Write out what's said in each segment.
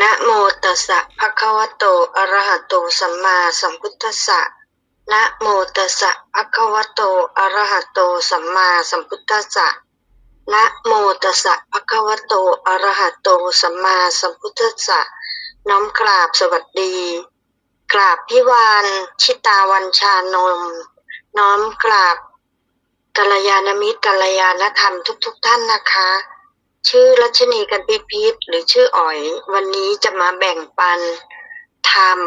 นะโมตัสสะภะคะวะโต อะระหะโต สัมมาสัมพุทธัสสะ นะโมตัสสะภะคะวะโต อะระหะโต สัมมาสัมพุทธัสสะ นะโมตัสสะภะคะวะโต อะระหะโต สัมมาสัมพุทธัสสะ น้อมกราบสวัสดี กราบพิวานชิตาวันชานนท์น้อมกราบกัลยาณมิตรกัลยาณธรรมทุก ๆทท่านนะคะ ชื่อรัชนีกันพิพิธหรือชื่ออ๋อย วันนี้จะมาแบ่งปันธรรม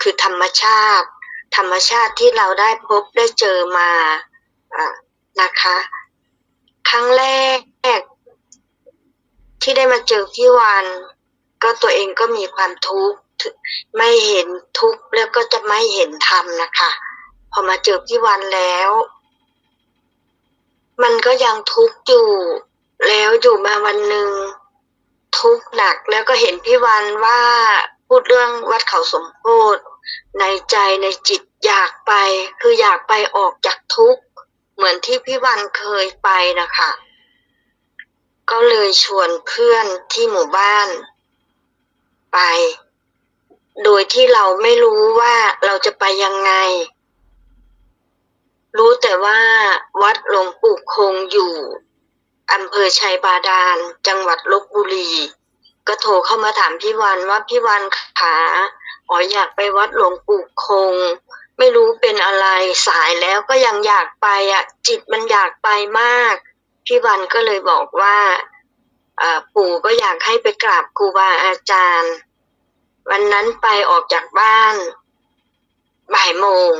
คือธรรมชาติ ธรรมชาติที่เราได้พบได้เจอมาอะนะคะ ครั้งแรกที่ได้มาเจอพี่วัน ก็ตัวเองก็มีความทุกข์ไม่เห็นทุกข์แล้วก็จะไม่เห็นธรรมนะคะ พอมาเจอพี่วันแล้ว มันก็ยังทุกข์อยู่ แล้วอยู่มาวันหนึ่งทุกข์หนักแล้วก็เห็นพี่วันว่าพูดเรื่องวัดเขาสมโพธิในใจในจิตอยากไป คืออยากไปออกจากทุกข์เหมือนที่พี่วันเคยไปนะคะ ก็เลยชวนเพื่อนที่หมู่บ้านไป โดยที่เราไม่รู้ว่าเราจะไปยังไง รู้แต่ว่าวัดหลวงปู่คงอยู่ อำเภอชัยบาดาล จังหวัดลบบุรี ก็โทรเข้ามาถามพี่วันว่าพี่วันขาอ๋ออยากไปวัดหลวงปู่คง ไม่รู้เป็นอะไรสายแล้วก็ยังอยากไปอะ จิตมันอยากไปมาก พี่วันก็เลยบอกว่าปู่ก็อยากให้ไปกราบครูบาอาจารย์ วันนั้นไปออกจากบ้าน บ่ายโมง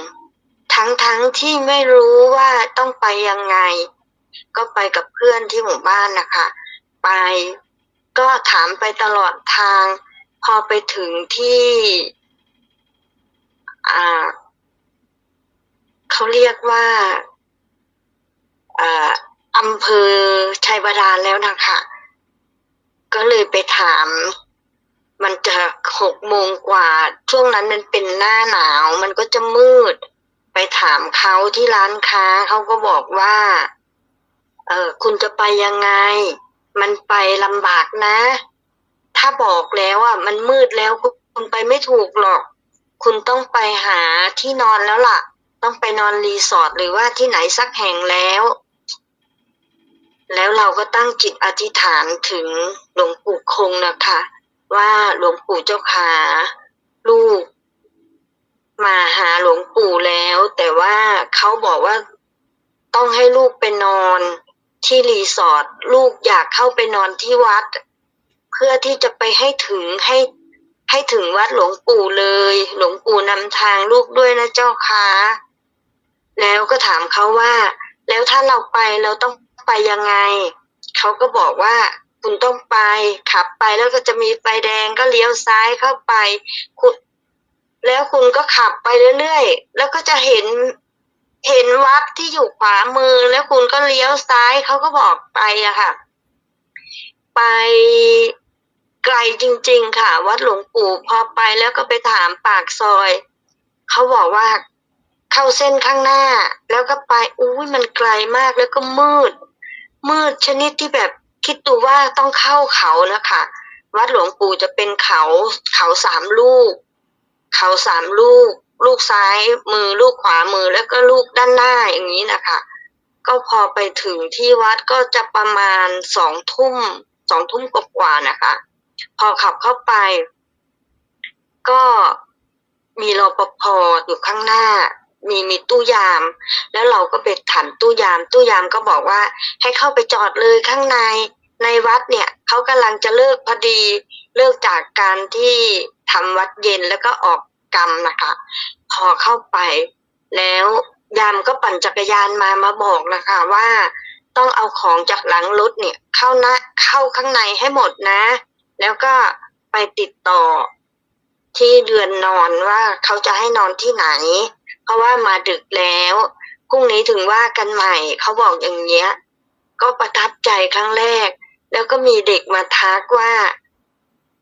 ทั้งทั้งที่ไม่รู้ว่าต้องไปยังไง ก็ไปกับเพื่อนที่หมู่บ้านนะคะ ไปก็ถามไปตลอดทาง พอไปถึงที่อ่าเขาเรียกว่าอ่าอำเภอชัยบาดาลแล้วนะคะ ก็เลยไปถาม มันจะหกโมงกว่า ช่วงนั้นมันเป็นหน้าหนาว มันก็จะมืด ไปถามเขาที่ร้านค้าเขาก็บอกว่า เออคุณจะไปยังไง มันไปลำบากนะ ถ้าบอกแล้วอะมันมืดแล้วคุณไปไม่ถูกหรอก คุณต้องไปหาที่นอนแล้วล่ะ ต้องไปนอนรีสอร์ทหรือว่าที่ไหนสักแห่งแล้ว แล้วเราก็ตั้งจิตอธิษฐานถึงหลวงปู่คงนะคะ ว่าหลวงปู่เจ้าขาลูกมาหาหลวงปู่แล้ว แต่ว่าเขาบอกว่าต้องให้ลูกไปนอน ที่รีสอร์ทลูกอยากเข้าไปนอนที่วัด เพื่อที่จะไปให้ถึงให้ให้ถึงวัดหลวงปู่เลย หลวงปู่นำทางลูกด้วยนะเจ้าค่ะแล้วก็ถามเขาว่า แล้วถ้าเราไปเราต้องไปยังไง เขาก็บอกว่าคุณต้องไปขับไปแล้วก็จะมีไฟแดงก็เลี้ยวซ้ายเข้าไปคุณแล้วคุณก็ขับไปเรื่อยๆ แล้วก็จะเห็น เห็นวัดที่อยู่ขวามือแล้วคุณก็เลี้ยวซ้ายเขาก็บอกไปอะค่ะ ไปไกลจริง ๆ ค่ะ วัดหลวงปู่พอไปแล้วก็ไปถามปากซอยเขาบอกว่าเข้าเส้นข้างหน้า แล้วก็ไปอุ้ยมันไกลมากแล้วก็มืด มืดชนิดที่แบบคิดดูว่าต้องเข้าเขานะคะวัดหลวงปู่จะเป็นเขาเขาสามลูก เขาสามลูก ลูกซ้ายมือลูกขวามือแล้วก็ลูกด้านหน้าอย่างนี้นะคะ ก็พอไปถึงที่วัดก็จะประมาณสองทุ่มสองทุ่มกว่านะคะ พอขับเข้าไป ก็มีรปภอยู่ข้างหน้า มีมีตู้ยาม แล้วเราก็ไปถามตู้ยาม ตู้ยามก็บอกว่า ให้เข้าไปจอดเลยข้างในในวัดเนี่ยเขากำลังจะเลิกพอดีเลิกจากการที่ทำวัดเย็นแล้วก็ออก กรรมนะคะพอเข้าไป แล้วยามก็ปั่นจักรยานมามาบอกนะคะว่าต้องเอาของจากหลังรถเนี่ย เข้านะเข้าข้างในให้หมดนะ แล้วก็ไปติดต่อที่เรือนนอนว่าเขาจะให้นอนที่ไหน เพราะว่ามาดึกแล้วพรุ่งนี้ถึงว่ากันใหม่เขาบอกอย่างเงี้ย ก็ประทับใจครั้งแรก แล้วก็มีเด็กมาทักว่า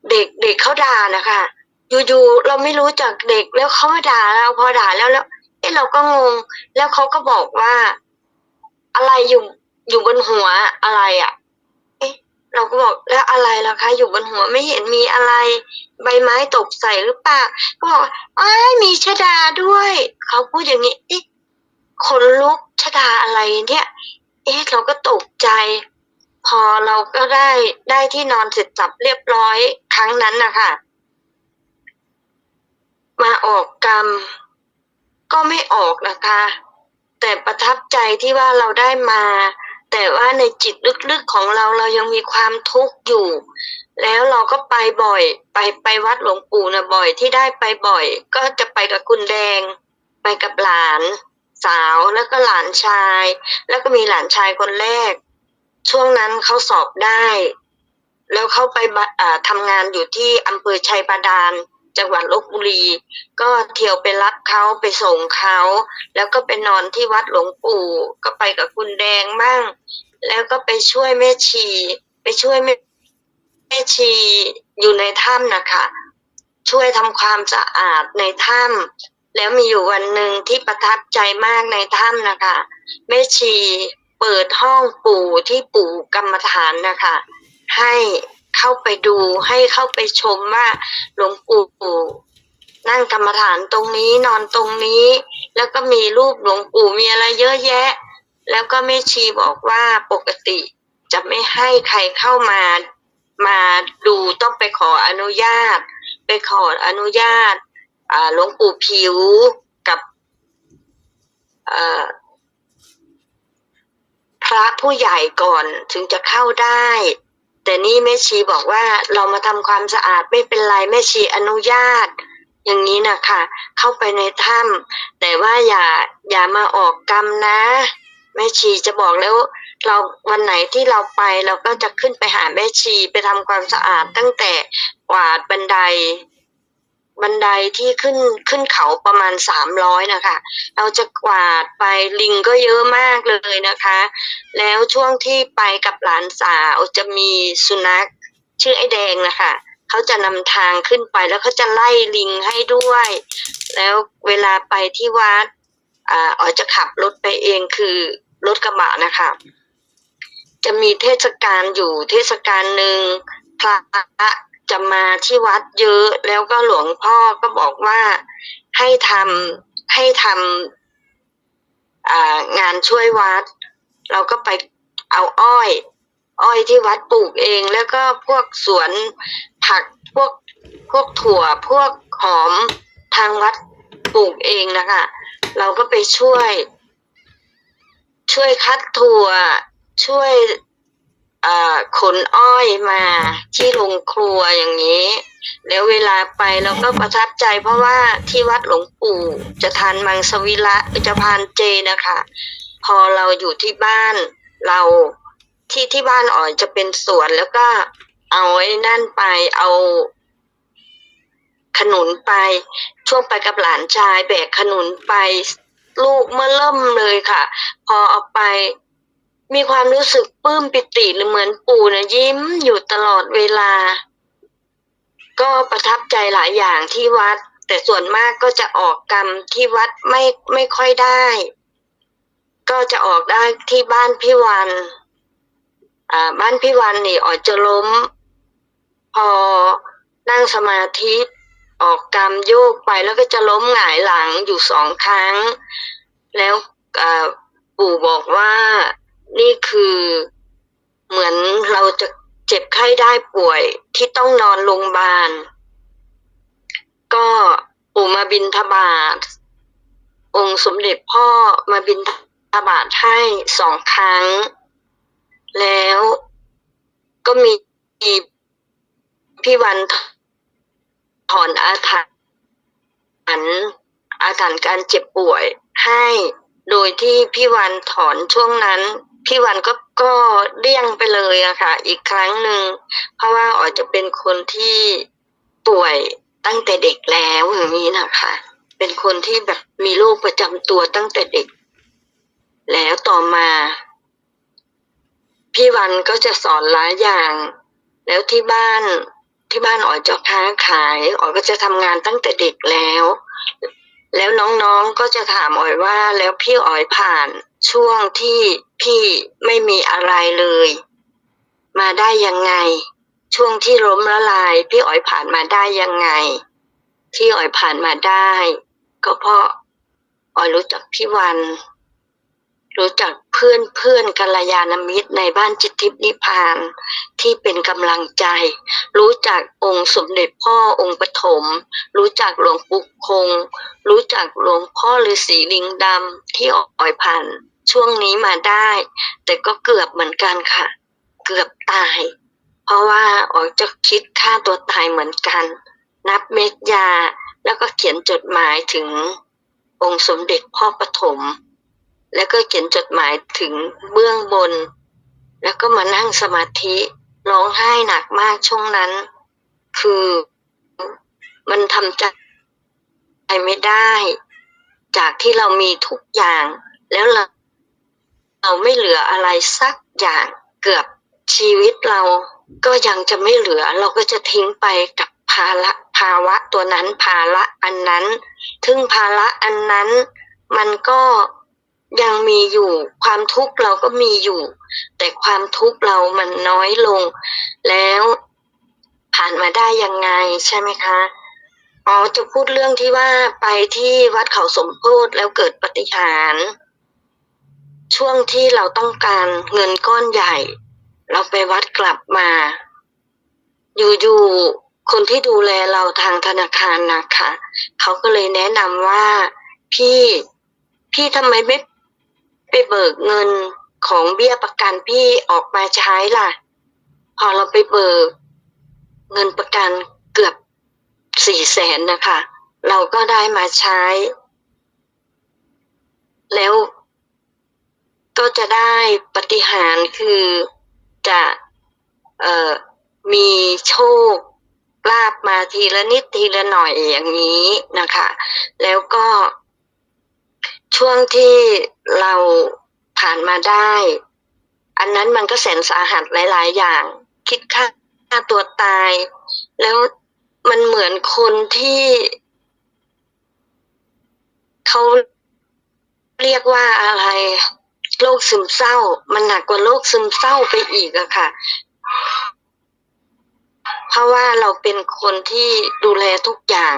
เด็กเด็กเขาด่านะคะ อยู่ๆเราไม่รู้จักเด็กแล้วเขามาด่าเราพอด่าแล้วแล้วเอ้เราก็งง แล้วเขาก็บอกว่า อะไรอยู่อยู่บนหัวอะไรอะ่ะ เอ๊ะ เราก็บอกแล้วอะไรล่ะคะ อยู่บนหัวไม่เห็นมีอะไร ใบไม้ตกใส่หรือเปล่าก็บอกอ้ายมีชดาด้วยเขาพูดอย่างนี้เอ๊ะขนลุกชดาอะไรเนี่ย เอ๊ะเราก็ตกใจ พอเราก็ได้ได้ที่นอนเสร็จสับเรียบร้อยครั้งนั้นนะคะ ออกกรรม ก็ไม่ออกนะคะ แต่ประทับใจที่ว่าเราได้มา แต่ว่าในจิตลึกๆของเราเรายังมีความทุกข์อยู่ แล้วเราก็ไปบ่อย ไปไปวัดหลวงปู่นะบ่อยที่ได้ไปบ่อย ก็จะไปกับคุณแดง ไปกับหลานสาวแล้วก็หลานชาย แล้วก็มีหลานชายคนแรก ช่วงนั้นเขาสอบได้ แล้วเขาไปบะอ่าทำงานอยู่ที่อำเภอชัยบาดาล จังหวัดลบบุรี ก็เที่ยวไปรับเขาไปส่งเขาแล้วก็ไปนอนที่วัดหลวงปู่ ก็ไปกับคุณแดงบ้าง แล้วก็ไปช่วยแม่ชี ไปช่วยแม่แม่ชีอยู่ในถ้ำนะคะช่วยทำความสะอาดในถ้ำแล้วมีอยู่วันหนึ่งที่ประทับใจมากในถ้ำนะคะแม่ชีเปิดห้องปู่ที่ปู่กรรมฐานนะคะให้ เข้าไปดูให้เข้าไปชมว่าหลวงปู่นั่งกรรมฐานตรงนี้นอนตรงนี้ แล้วก็มีรูปหลวงปู่มีอะไรเยอะแยะ แล้วก็แม่ชีบอกว่าปกติจะไม่ให้ใครเข้ามามาดูต้องไปขออนุญาต ไปขออนุญาตอ่าหลวงปู่ผิวกับพระผู้ใหญ่ก่อนถึงจะเข้าได้ แต่นี่แม่ชีบอกว่าเรามาทำความสะอาดไม่เป็นไรแม่ชีอนุญาต อย่างนี้นะคะเข้าไปในถ้ำแต่ว่าอย่าอย่ามาออกกรรมนะ แม่ชีจะบอกแล้วเราวันไหนที่เราไปเราก็จะขึ้นไปหาแม่ชีไปทำความสะอาดตั้งแต่กวาดบันได บันไดที่ขึ้นขึ้นเขาประมาณสามร้อยนะคะ เราจะกวาดไปลิงก็เยอะมากเลยนะคะ แล้วช่วงที่ไปกับหลานสาวจะมีสุนัขชื่อไอ้แดงนะคะเขาจะนำทางขึ้นไปแล้วเขาจะไล่ลิงให้ด้วย แล้วเวลาไปที่วัดอ่าอ๋อจะขับรถไปเองคือรถกระบะนะคะ จะมีเทศกาลอยู่เทศกาลหนึ่งพระ จะมาที่วัดเยอะแล้วก็หลวงพ่อก็บอกว่าให้ทำให้ทำงานช่วยวัด เราก็ไปเอาอ้อย อ้อยที่วัดปลูกเอง แล้วก็พวกสวนผักพวกพวกถั่วพวกหอมทางวัดปลูกเองนะคะเราก็ไปช่วย ช่วยคัดถั่วช่วย ขนอ้อยมาที่โรงครัวอย่างนี้ แล้วเวลาไปเราก็ประทับใจเพราะว่าที่วัดหลวงปู่จะทานมังสวิรัตจะพานเจนะคะ พอเราอยู่ที่บ้านเราที่ที่บ้านอ่อยจะเป็นสวนแล้วก็เอาไอ้นั่นไปเอาขนุนไป ช่วงไปกับหลานชายแบกขนุนไป ลูกเมื่อเริ่มเลยค่ะ พอเอาไป มีความรู้สึกปลื้มปิติหรือเหมือนปู่นะยิ้มอยู่ตลอดเวลา ก็ประทับใจหลายอย่างที่วัด แต่ส่วนมากก็จะออกกรรมที่วัดไม่ไม่ค่อยได้ ก็จะออกได้ที่บ้านพี่วันอ่าบ้านพี่วันนี่ออกจะล้ม พอนั่งสมาธิออกกรรมโยกไปแล้วก็จะล้มหงายหลังอยู่สองครั้ง แล้วปู่บอกว่า นี่คือเหมือนเราจะเจ็บไข้ได้ป่วยที่ต้องนอนโรงพยาบาล ก็ปู่มาบินทบาท องค์สมเด็จพ่อมาบินทบาทให้สองครั้ง แล้วก็มีพี่วันถอนอาถรรพ์อาถรรพ์การเจ็บป่วยให้ โดยที่พี่วันถอนช่วงนั้น พี่วันก็ก็เลี่ยงไปเลยอะค่ะ อีกครั้งหนึ่งเพราะว่าอ๋อจะเป็นคนที่ป่วยตั้งแต่เด็กแล้วอย่างนี้นะคะ เป็นคนที่แบบมีโรคประจำตัวตั้งแต่เด็ก แล้วต่อมา พี่วันก็จะสอนหลายอย่าง แล้วที่บ้านที่บ้านอ๋อยจะค้าขายอ๋อยก็จะทำงานตั้งแต่เด็กแล้ว แล้วน้องๆก็จะถามอ๋อยว่าแล้วพี่อ๋อยผ่าน ช่วงที่พี่ไม่มีอะไรเลย มาได้ยังไง ช่วงที่ล้มละลาย พี่อ๋อยผ่านมาได้ยังไง ที่อ๋อยผ่านมาได้ ก็เพราะอ๋อยรู้จักพี่วัน รู้จักเพื่อนเพื่อนกัลยาณมิตรในบ้านจิตทิพย์นิพานที่เป็นกำลังใจ รู้จักองค์สมเด็จพ่อองค์ปฐม รู้จักหลวงปู่คง รู้จักหลวงพ่อฤาษีลิงดำที่ออยผ่านช่วงนี้มาได้ แต่ก็เกือบเหมือนกันค่ะ เกือบตาย เพราะว่าออจะคิดฆ่าตัวตายเหมือนกัน นับเม็ดยาแล้วก็เขียนจดหมายถึงองค์สมเด็จพ่อปฐม แล้วก็เขียนจดหมายถึงเบื้องบน แล้วก็มานั่งสมาธิร้องไห้หนักมากช่วงนั้น คือมันทำใจไม่ได้ จากที่เรามีทุกอย่าง แล้วเราเราไม่เหลืออะไรสักอย่างเกือบชีวิตเราก็ยังจะไม่เหลือ เราก็จะทิ้งไปกับภาระภาวะตัวนั้นภาระอันนั้นซึ่งภาระอันนั้น มันก็ ยังมีอยู่ ความทุกข์เราก็มีอยู่ แต่ความทุกข์เรามันน้อยลง แล้วผ่านมาได้ยังไงใช่ไหมคะอ๋อจะพูดเรื่องที่ว่าไปที่วัดเขาสมโพธิแล้วเกิดปฏิหารย์ช่วงที่เราต้องการเงินก้อนใหญ่ เราไปวัดกลับมา อยู่ๆคนที่ดูแลเราทางธนาคารนะคะเขาก็เลยแนะนำว่าพี่พี่ทำไมไม่ ไปเบิกเงินของเบี้ยประกันพี่ออกมาใช้ล่ะ พอเราไปเบิกเงินประกันเกือบสี่แสนนะคะ เราก็ได้มาใช้ แล้วก็จะได้ปฏิหารคือจะออมีโชคลาบมาทีละนิดทีละหน่อยอย่างนี้นะคะ แล้วก็ ช่วงที่เราผ่านมาได้ อันนั้นมันก็แสนสาหัสหลาย ๆ อย่าง คิดฆ่าตัวตาย แล้วมันเหมือนคนที่เขาเรียกว่าอะไรโรคซึมเศร้า มันหนักกว่าโรคซึมเศร้าไปอีกอะค่ะ เพราะว่าเราเป็นคนที่ดูแลทุกอย่าง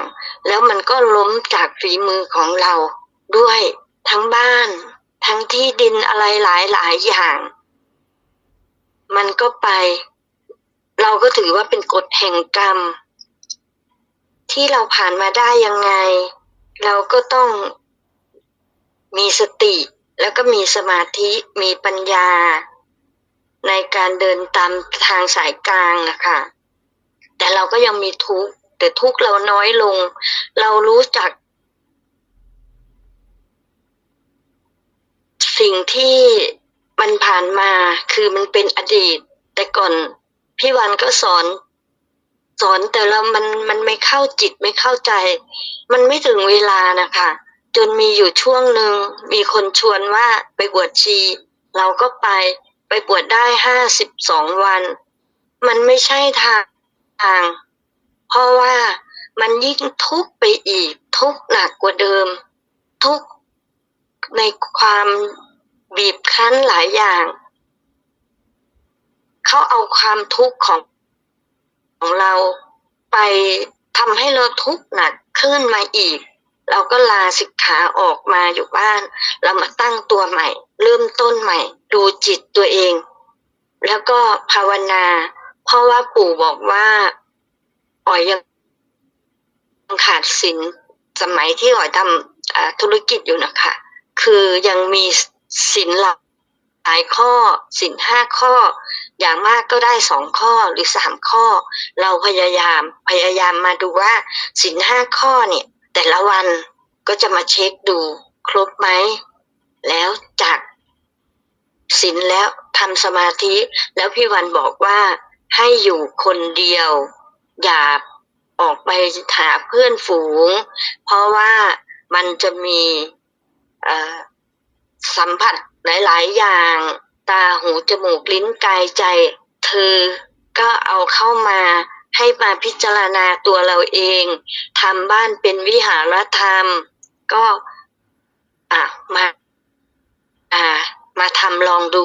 แล้วมันก็ล้มจากฝีมือของเราด้วย ทั้งบ้าน ทั้งที่ดินอะไรหลายหลายอย่าง มันก็ไป เราก็ถือว่าเป็นกฎแห่งกรรม ที่เราผ่านมาได้ยังไง เราก็ต้องมีสติ แล้วก็มีสมาธิมีปัญญา ในการเดินตามทางสายกลางนะคะแต่เราก็ยังมีทุกข์แต่ทุกข์เราน้อยลง เรารู้จัก สิ่งที่มันผ่านมาคือมันเป็นอดีต แต่ก่อนพี่วันก็สอน สอนแต่เรามันมันไม่เข้าจิตไม่เข้าใจ มันไม่ถึงเวลานะคะ จนมีอยู่ช่วงหนึ่งมีคนชวนว่าไปบวชชี เราก็ไปไปบวชได้ห้าสิบสองวัน มันไม่ใช่ทางทาง เพราะว่ามันยิ่งทุกข์ไปอีก ทุกข์หนักกว่าเดิม ทุกข์ในความ บีบคั้นหลายอย่าง เขาเอาความทุกข์ของของเราไปทำให้เราทุกข์หนักขึ้นมาอีก เราก็ลาสิกขาออกมาอยู่บ้าน เรามาตั้งตัวใหม่ เริ่มต้นใหม่ ดูจิตตัวเอง แล้วก็ภาวนา เพราะว่าปู่บอกว่าอ๋อยยังขาดสินสมัยที่อ๋อยทำธุรกิจอยู่นะคะ คือยังมี สินหลักหลายข้อสินห้าข้อ อย่างมากก็ได้สองข้อหรือสามข้อ เราพยายามพยายามมาดูว่าสินห้าข้อเนี่ย แต่ละวันก็จะมาเช็คดูครบไหม แล้วจากสินแล้วทำสมาธิแล้วพี่วันบอกว่าให้อยู่คนเดียว อย่าออกไปหาเพื่อนฝูง เพราะว่ามันจะมีเอ่อ สัมผัสหลาย ๆ อย่าง ตาหูจมูกลิ้นกายใจ เธอก็เอาเข้ามาให้มาพิจารณาตัวเราเองทำบ้านเป็นวิหารธรรม ก็อะมาอ่า มาทำลองดู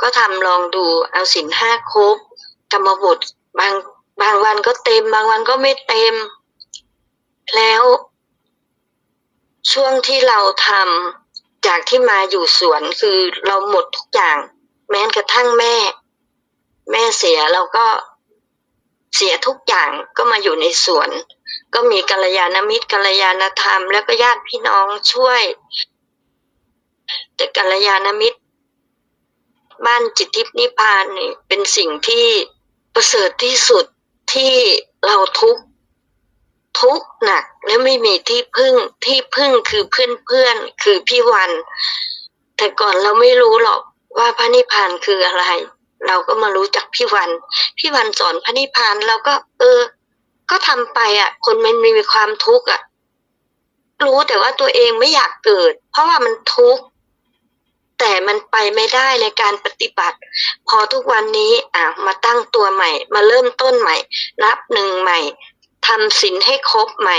ก็ทำลองดู เอาสินห้าครบกรรมบทบางบางวันก็เต็ม บางวันก็ไม่เต็ม แล้ว ช่วงที่เราทำ จากที่มาอยู่สวนคือเราหมดทุกอย่าง แม้กระทั่งแม่ แม่เสียเราก็เสียทุกอย่างก็มาอยู่ในสวน ก็มีกัลยาณมิตรกัลยาณธรรม แล้วก็ญาติพี่น้องช่วย แต่กัลยาณมิตร บ้านจิตทิพนิพพานนี่เป็นสิ่งที่ประเสริฐที่สุดที่เราทุกข์ ทุกข์หนักและไม่มีที่พึ่งที่พึ่งคือเพื่อนเพื่อนคือพี่วัน แต่ก่อนเราไม่รู้หรอกว่าพระนิพพานคืออะไร เราก็มารู้จักพี่วัน พี่วันสอนพระนิพพานเราก็ เออ ก็ทำไปอะ คนมันมีความทุกข์อะ รู้แต่ว่าตัวเองไม่อยากเกิด เพราะว่ามันทุกข์แต่มันไปไม่ได้ในการปฏิบัติ พอทุกวันนี้อะมาตั้งตัวใหม่ มาเริ่มต้นใหม่ นับหนึ่งใหม่ ทำศีลให้ครบใหม่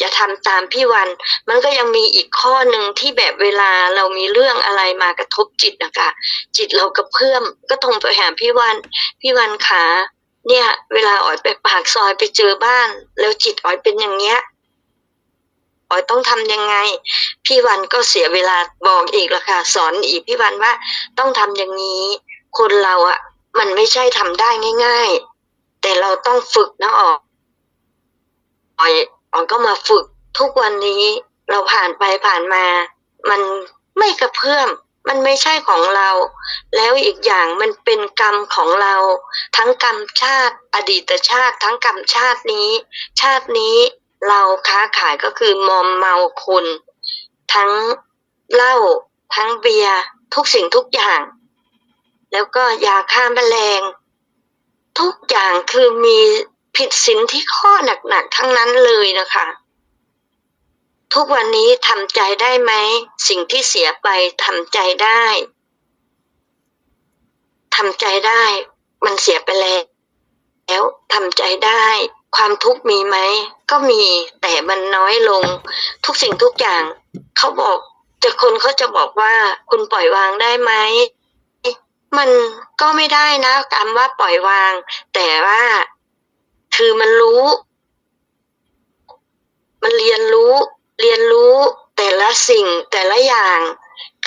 จะทำตามพี่วัน มันก็ยังมีอีกข้อหนึ่งที่แบบเวลาเรามีเรื่องอะไรมากระทบจิตนะคะจิตเรากระเพื่อมก็ทรไปหาพี่วัน พี่วันขาเนี่ย เวลาอ๋อยไปปากซอยไปเจอบ้าน แล้วจิตอ๋อยเป็นอย่างเงี้ยอ๋อยต้องทำยังไง พี่วันก็เสียเวลาบอกอีกละค่ะ สอนอีกพี่วันว่าต้องทำอย่างนี้ คนเราอะมันไม่ใช่ทำได้ง่าย ๆ แต่เราต้องฝึกนะออก อ๋อยออยก็มาฝึกทุกวันนี้เราผ่านไปผ่านมา มันไม่กระเพื่อมมันไม่ใช่ของเรา แล้วอีกอย่างมันเป็นกรรมของเรา ทั้งกรรมชาติอดีตชาติ ทั้งกรรมชาตินี้ ชาตินี้เราค้าขายก็คือมอมเมาคน ทั้งเหล้าทั้งเบียร์ทุกสิ่งทุกอย่าง แล้วก็ยาฆ่าแมลง ทุกอย่างคือมี ผิดศีลที่ข้อหนักๆทั้งนั้นเลยนะคะ ทุกวันนี้ทำใจได้ไหม สิ่งที่เสียไปทำใจได้ทำใจได้ มันเสียไปแล้ว แล้วทำใจได้ ความทุกข์มีไหม ก็มีแต่มันน้อยลง ทุกสิ่งทุกอย่าง เขาบอกจะคนเขาจะบอกว่า คุณปล่อยวางได้ไหมมันก็ไม่ได้นะคำว่าปล่อยวาง แต่ว่า คือมันรู้ มันเรียนรู้ เรียนรู้แต่ละสิ่งแต่ละอย่าง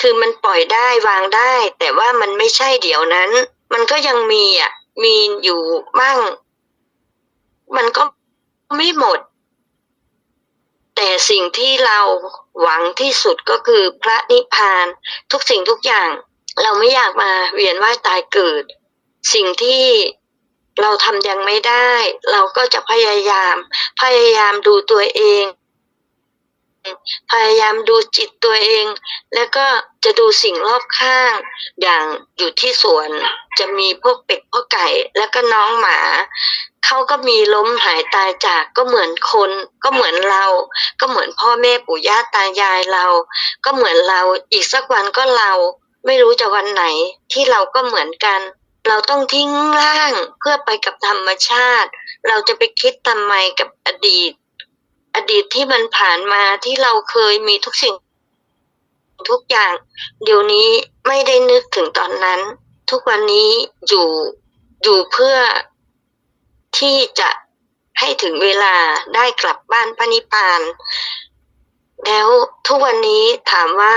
คือมันปล่อยได้วางได้ แต่ว่ามันไม่ใช่เดี๋ยวนั้น มันก็ยังมีอะ มีอยู่บ้าง มันก็ไม่หมด แต่สิ่งที่เราหวังที่สุดก็คือพระนิพพานทุกสิ่งทุกอย่าง เราไม่อยากมาเวียนว่ายตายเกิด สิ่งที่ เราทำยังไม่ได้ เราก็จะพยายาม พยายามดูตัวเอง พยายามดูจิตตัวเอง แล้วก็จะดูสิ่งรอบข้าง อย่างอยู่ที่สวนจะมีพวกเป็ดพวกไก่ แล้วก็น้องหมาเขาก็มีล้มหายตายจากก็เหมือนคน ก็เหมือนเรา ก็เหมือนพ่อแม่ปู่ย่าตายายเรา ก็เหมือนเราอีกสักวันก็เรา ไม่รู้จะวันไหนที่เราก็เหมือนกัน เราต้องทิ้งร่างเพื่อไปกับธรรมชาติ เราจะไปคิดทำไมกับอดีต อดีตที่มันผ่านมาที่เราเคยมีทุกสิ่ง ทุกอย่าง เดี๋ยวนี้ไม่ได้นึกถึงตอนนั้น ทุกวันนี้อยู่อยู่เพื่อที่จะให้ถึงเวลาได้กลับบ้านพระนิพพาน แล้วทุกวันนี้ถามว่า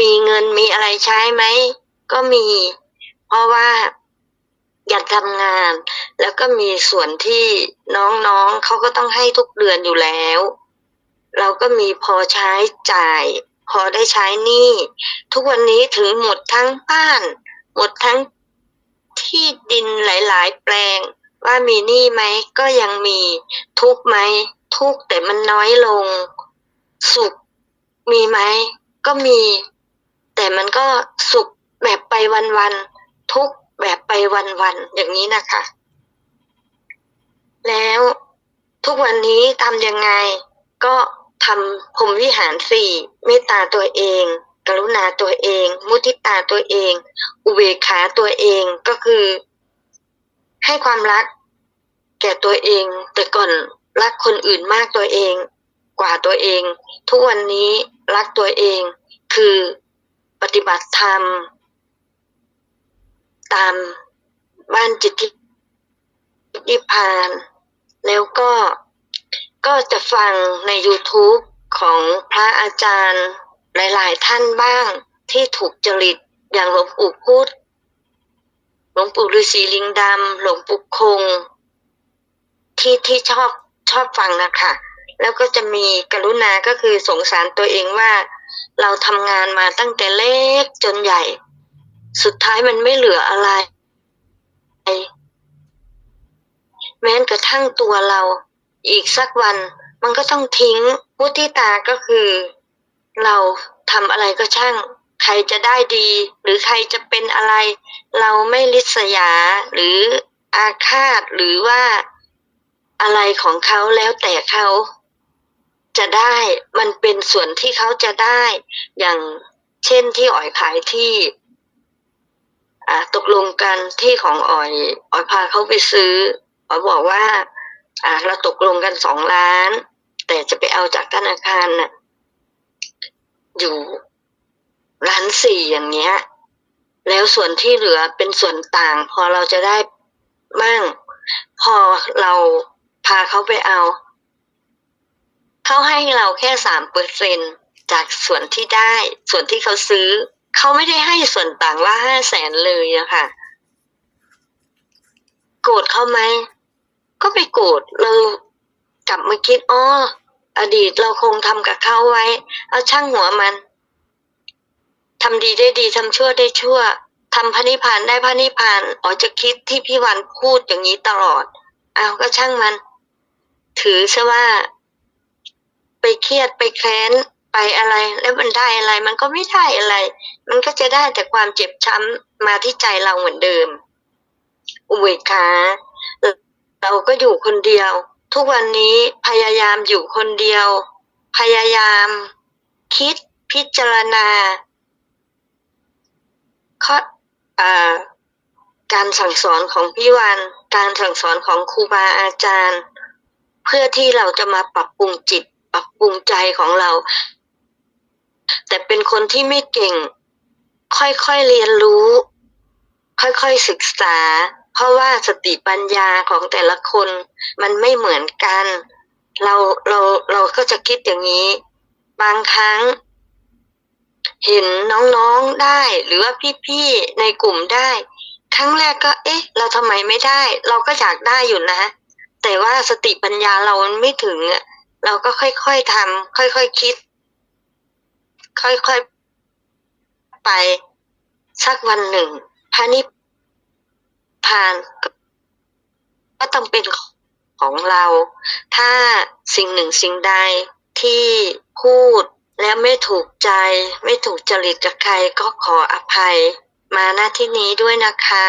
มีเงินมีอะไรใช้ไหม ก็มี เพราะว่าอยากทำงาน แล้วก็มีส่วนที่น้องๆเขาก็ต้องให้ทุกเดือนอยู่แล้ว เราก็มีพอใช้จ่าย พอได้ใช้หนี้ทุกวันนี้ถึงหมดทั้งบ้าน หมดทั้งที่ดินหลาย ๆ แปลง ว่ามีหนี้ไหมก็ยังมีทุกไหมทุกแต่มันน้อยลง สุขมีไหมก็มี แต่มันก็สุขแบบไปวันๆ ทุกข์แบบไปวันๆอย่างนี้นะคะ แล้วทุกวันนี้ทำยังไงก็ทำพรมวิหารสี่เมตตาตัวเอง กรุณาตัวเอง มุทิตาตัวเอง อุเบกขาตัวเองก็คือ ให้ความรัก แก่ตัวเอง แต่ก่อนรักคนอื่นมากตัวเอง กว่าตัวเอง ทุกวันนี้รักตัวเอง คือปฏิบัติธรรม ตามบ้านจิตนิพพาน แล้วก็ก็จะฟังใน YouTube ของพระอาจารย์หลาย ๆ ท่านบ้างที่ถูกจริตอย่างหลวงปู่พุธหลวงปู่ฤาษีลิงดำ หลวงปู่คง ที่ที่ชอบชอบฟังนะคะ แล้วก็จะมีกรุณาก็คือสงสารตัวเองว่า เราทำงานมาตั้งแต่เล็กจนใหญ่ สุดท้ายมันไม่เหลืออะไร แม้กระทั่งตัวเรา อีกสักวัน มันก็ต้องทิ้งมุทิตาก็คือ เราทำอะไรก็ช่าง ใครจะได้ดี หรือใครจะเป็นอะไร เราไม่ลิษยาหรืออาฆาตหรือว่าอะไรของเขาแล้วแต่เขาจะได้มันเป็นส่วนที่เขาจะได้ อย่างเช่นที่อ่อยขายที่ อ่าตกลงกันที่ของอ่อยอ่อยพาเขาไปซื้ออ่อยบอกว่า อ่า เราตกลงกันสองล้าน แต่จะไปเอาจากธนาคารน่ะอยู่ล้านสี่อย่างเงี้ย แล้วส่วนที่เหลือเป็นส่วนต่าง พอเราจะได้มั่ง พอเราพาเขาไปเอา เขาให้เราแค่สามเปอร์เซ็นจากส่วนที่ได้ ส่วนที่เขาซื้อ เขาไม่ได้ให้ส่วนต่างว่าห้าแสนเลยอะค่ะ โกรธเขาไหม ก็ไม่โกรธเรากลับมาคิดอ้ออดีตเราคงทำกับเขาไว้ เอาช่างหัวมันทำดีได้ดีทำชั่วได้ชั่วทำพระนิพพานได้พระนิพพานอ๋อจะคิดที่พี่วันพูดอย่างนี้ตลอดเอาก็ช่างมัน ถือซะว่า ไปเครียดไปแค้น ไปอะไรแล้วมันได้อะไร มันก็ไม่ได้อะไร มันก็จะได้แต่ความเจ็บช้ำมาที่ใจเราเหมือนเดิม อุเบกขาเราก็อยู่คนเดียว ทุกวันนี้พยายามอยู่คนเดียว พยายาม คิดพิจารณาข้อการสั่งสอนของพี่วัน การสั่งสอนของครูบาอาจารย์ เพื่อที่เราจะมาปรับปรุงจิต ปรับปรุงใจของเรา แต่เป็นคนที่ไม่เก่ง ค่อยๆเรียนรู้ ค่อยๆศึกษา เพราะว่าสติปัญญาของแต่ละคนมันไม่เหมือนกัน เราเราเราก็จะคิดอย่างนี้ บางครั้ง เห็นน้องๆได้ หรือว่าพี่ๆในกลุ่มได้ ครั้งแรกก็ เอ๊ะ เราทำไมไม่ได้ เราก็อยากได้อยู่นะ แต่ว่าสติปัญญาเรามันไม่ถึงอะเราก็ค่อยๆทำค่อยๆคคิด ค่อยๆไปสักวันหนึ่งพระนิพพานก็ต้องเป็นของเรา ถ้าสิ่งหนึ่งสิ่งใดที่พูดแล้วไม่ถูกใจ ไม่ถูกจริตกับใครก็ขออภัย มาหน้าที่นี้ด้วยนะคะ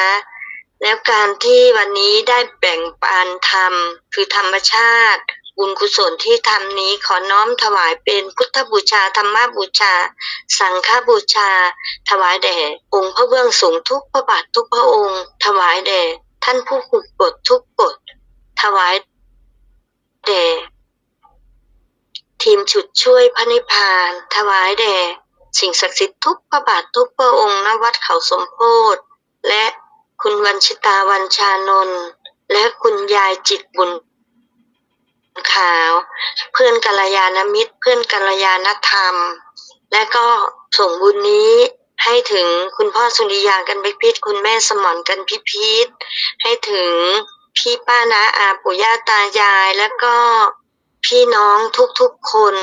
แล้วการที่วันนี้ได้แบ่งปันธรรมคือธรรมชาติ บุญกุศลที่ทำนี้ขอน้อมถวายเป็นพุทธบูชาธรรมบูชา สังฆบูชา ถวายแด่ องค์พระเบื้องสูงทุกพระบาททุกพระองค์ ถวายแด่ ท่านผู้ขุดกฎทุกกฎถวายแด่ ทีมฉุดช่วยพระนิพพาน ถวายแด่ สิ่งศักดิ์สิทธิ์ทุกพระบาททุกพระองค์ณวัดเขาสมโพธิและคุณวันชิตาวันชานนท์และคุณยายจิตบุญ ขาว เพื่อนกัลยาณมิตร เพื่อนกัลยาณธรรม และก็ส่งบุญนี้ให้ถึงคุณพ่อสุริยากันพิพิธคุณแม่สมรกันพิพิธให้ถึงพี่ป้านาอาปู่ย่าตายาย แล้วก็พี่น้องทุกๆคน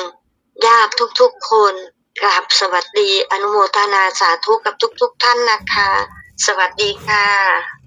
ญาติทุกๆคนกราบสวัสดี อนุโมทนาสาธุกับทุก ๆ ท่านนะคะ สวัสดีค่ะ